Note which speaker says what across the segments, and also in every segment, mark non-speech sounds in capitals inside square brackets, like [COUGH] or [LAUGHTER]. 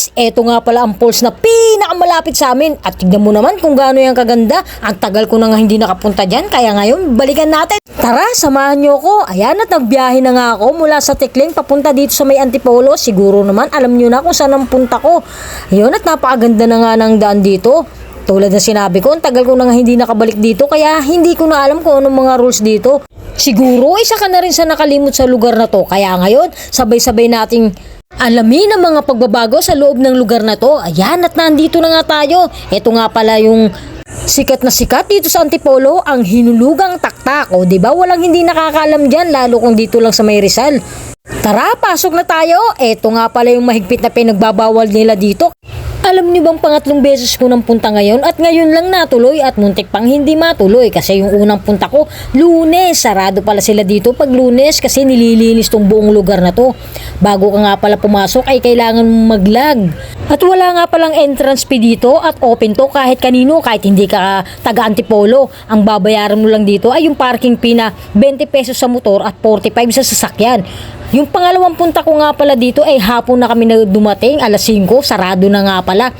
Speaker 1: guys, eto nga pala ang pulse na pinakamalapit sa amin. At tignan mo naman kung gaano yung kaganda. Ang tagal ko na nga hindi nakapunta dyan, kaya ngayon balikan natin. Tara, samahan nyo ko. Ayan at nagbiyahe na nga ako mula sa Tikling papunta dito sa may Antipolo. Siguro naman alam nyo na kung saan ang punta ko. Ayun at napakaganda na nga ng daan dito. Tulad na sinabi ko, ang tagal ko na nga hindi nakabalik dito kaya hindi ko na alam kung anong mga rules dito. Siguro isa ka na rin sa nakalimot sa lugar na to kaya ngayon sabay-sabay nating alamin ang mga pagbabago sa loob ng lugar na to. Ayan at nandito na nga tayo. Ito nga pala yung sikat na sikat dito sa Antipolo ang hinulugang taktak. O ba walang hindi nakakaalam diyan lalo kung dito lang sa May Rizal. Tara, pasok na tayo. Ito nga pala yung mahigpit na pinagbabawal nila dito. Alam niyo bang pangatlong beses ko nang punta ngayon at ngayon lang natuloy at muntik pang hindi matuloy kasi yung unang punta ko lunes. Sarado pala sila dito pag lunes kasi nililinis tong buong lugar na to. Bago ka nga pala pumasok ay kailangan mong maglag. At wala nga palang entrance fee dito at open to kahit kanino kahit hindi ka taga Antipolo. Ang babayaran mo lang dito ay yung parking fee na 20 pesos sa motor at 45 sa sasakyan. Yung pangalawang punta ko nga pala dito ay hapon na kami na dumating, alas 5, sarado na nga pala.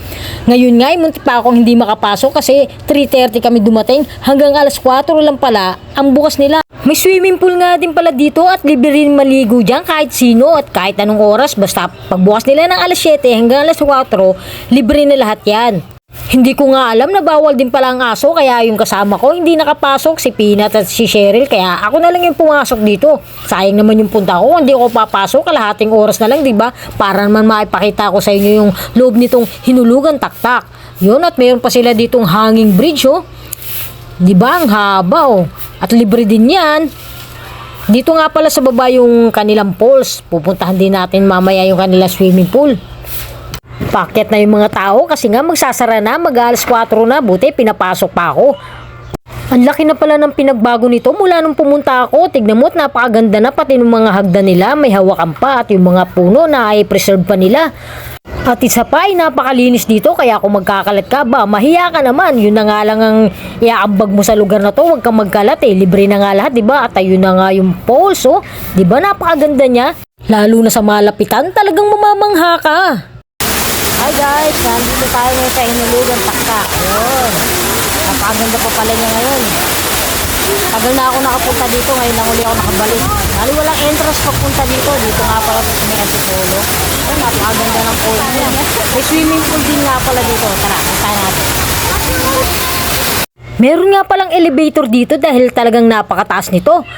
Speaker 1: Ngayon nga, ay muntik pa akong hindi makapasok kasi 3.30 kami dumating, hanggang alas 4 lang pala ang bukas nila. May swimming pool nga din pala dito at libre rin maligo dyan kahit sino at kahit anong oras. Basta pagbukas nila ng alas 7 hanggang alas 4, libre na lahat yan. Hindi ko nga alam na bawal din pala ang aso kaya yung kasama ko hindi nakapasok si Peanut at si Cheryl kaya ako na lang yung pumasok dito. Sayang naman yung punta ko hindi ako papasok kalahating oras na lang 'di ba? Para naman maipakita ko sa inyo yung loob nitong hinulugan taktak. Yun at mayroon pa sila ditong hanging bridge oh. 'Di ba ang haba oh. At libre din 'yan. Dito nga pala sa baba yung kanilang pools. Pupuntahan din natin mamaya yung kanilang swimming pool. Paket na yung mga tao kasi nga magsasara na, mag alas 4 na, buti pinapasok pa ako. Ang laki na pala ng pinagbago nito mula nung pumunta ako. Tignan mo at napakaganda na pati ng mga hagdan nila. May hawakan pa at yung mga puno na ay preserve pa nila. At isa pa ay napakalinis dito kaya kung magkakalat ka ba, mahiya ka naman. Yun na nga lang ang iaambag mo sa lugar na to. Huwag kang magkalat eh. Libre na nga lahat, di ba? At ayun na nga yung poles, oh. Di ba napakaganda niya? Lalo na sa malapitan, talagang mamamangha ka. Hi guys, nandito tayo ngayon sa Hinulugan Takta. Ayun. Napakaganda pa pala niya ngayon. Tagal na ako nakapunta dito, ngayon lang uli ako nakabalik. Hali walang entrance pagpunta dito. Dito nga pala sa may Antipolo. Ayun, napakaganda ng pool niya. May swimming pool din nga pala dito. Tara, puntahan natin. Meron nga palang elevator dito dahil talagang napakataas nito.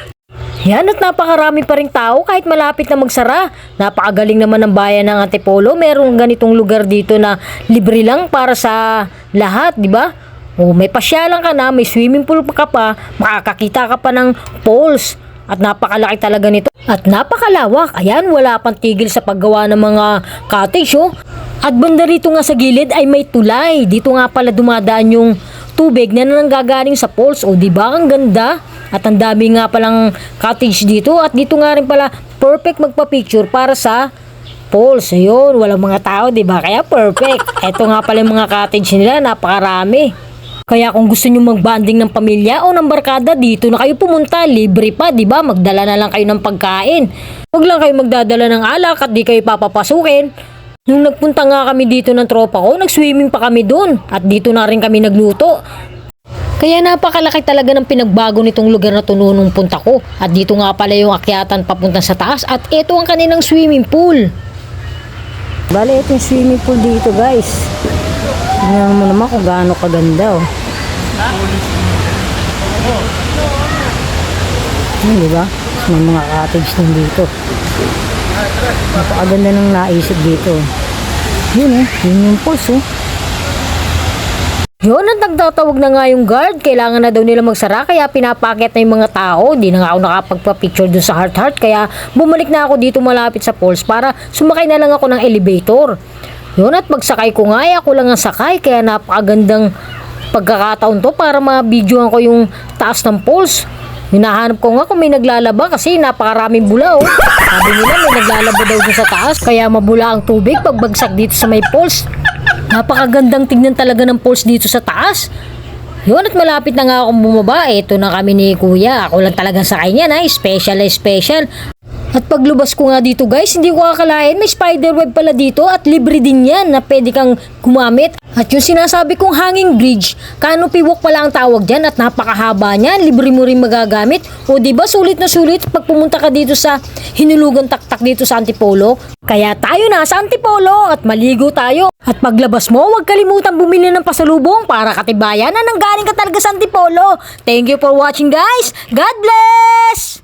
Speaker 1: Yan at napakarami pa rin tao kahit malapit na magsara. Napakagaling naman ng bayan ng Antipolo. Merong ganitong lugar dito na libre lang para sa lahat, di ba? O may pasyalan ka na, may swimming pool pa ka pa, makakakita ka pa ng pools. At napakalaki talaga nito. At napakalawak. Ayan, wala pang tigil sa paggawa ng mga cottage, oh. At banda rito nga sa gilid ay may tulay. Dito nga pala dumadaan yung tubig na nanggagaling sa pools. O, di ba? Ang ganda. At ang dami nga palang cottage dito. At dito nga rin pala perfect magpa-picture para sa pools. Ayun, walang mga tao, di ba? Kaya perfect. [LAUGHS] Ito nga pala yung mga cottage nila, napakarami. Kaya kung gusto nyo magbanding ng pamilya o ng barkada, dito na kayo pumunta. Libre pa, di ba? Magdala na lang kayo ng pagkain. Huwag lang kayo magdadala ng alak at di kayo papapasukin. Nung nagpunta nga kami dito ng tropa ko, nag-swimming pa kami doon. At dito na rin kami nagluto. Kaya napakalaki talaga ng pinagbago nitong lugar na nung punta ko. At dito nga pala yung akyatan papunta sa taas at ito ang kanilang swimming pool. Bale, ito yung swimming pool dito guys. Tingnan mo naman kung gaano kaganda oh. Yun, di ba? May mga cottage din dito. Napakaganda ng naisip dito. Yun eh, yun yung pools oh. Yun at nagtatawag na nga yung guard. Kailangan na daw nila magsara kaya pinapakit na yung mga tao. Di na nga ako nakapagpa-picture dun sa Heart Heart kaya bumalik na ako dito malapit sa falls para sumakay na lang ako ng elevator. Yun at pagsakay ko nga ay ako lang ang sakay kaya napakagandang pagkakataon to para ma-videoan ko yung taas ng falls. Hinahanap ko nga kung may naglalaba kasi napakaraming bula oh. Sabi nila may naglalaba daw dun sa taas kaya mabula ang tubig pagbagsak dito sa may falls. Napakagandang tignan talaga ng falls dito sa taas. Yun at malapit na nga akong bumaba. Ito na kami ni kuya. Ako lang talagang sakay niya na. Special na special. At paglubas ko nga dito guys, hindi ko akalain may spider web pala dito at libre din yan na pwede kang gumamit. At yung sinasabi kong hanging bridge, canopy walk pala ang tawag dyan at napakahaba niyan, libre mo rin magagamit. O ba sulit na sulit pag pumunta ka dito sa hinulugan taktak dito sa Antipolo. Kaya tayo na sa Antipolo at maligo tayo. At paglabas mo, huwag kalimutan bumili ng pasalubong para katibayan na nanggaling ka talaga sa Antipolo. Thank you for watching guys. God bless!